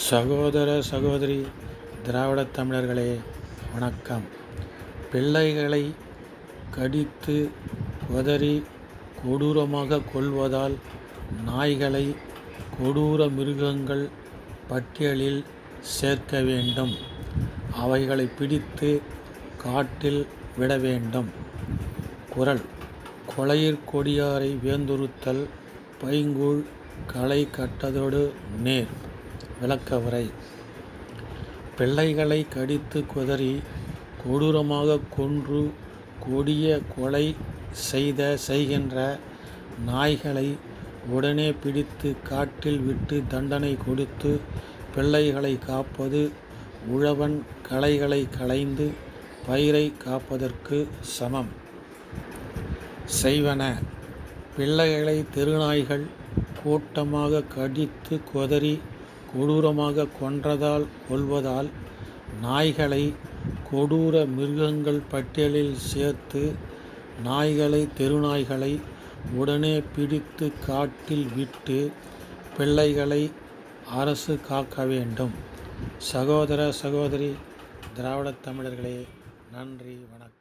சகோதர சகோதரி திராவிடத் தமிழர்களே வணக்கம். பிள்ளைகளை கடித்து உதறி கொடூரமாக கொள்வதால் நாய்களை கொடூர மிருகங்கள் பட்டியலில் சேர்க்க வேண்டும். அவைகளை பிடித்து காட்டில் விட வேண்டும். குரல். கொலையிற் கொடியாரை வேந்துறுத்தல் பைங்கூழ் களை கட்டதோடு நேர். விளக்கவுரை. பிள்ளைகளை கடித்து குதறி கொடூரமாக கொன்று கொடிய கொலை செய்த செய்கின்ற நாய்களை உடனே பிடித்து காட்டில் விட்டு தண்டனை கொடுத்து பிள்ளைகளை காப்பது உழவன் களைகளை களைந்து பயிரை காப்பதற்கு சமம். செய்வன. பிள்ளைகளை தெருநாய்கள் கூட்டமாக கடித்து கொதறி கொடூரமாக கொன்றதால் கொள்வதால் நாய்களை கொடூர மிருகங்கள் பட்டியலில் சேர்த்து நாய்களை தெருநாய்களை உடனே பிடித்து காட்டில் விட்டு பிள்ளைகளை அரசு காக்க வேண்டும். சகோதர சகோதரி திராவிடத் தமிழர்களே நன்றி வணக்கம்.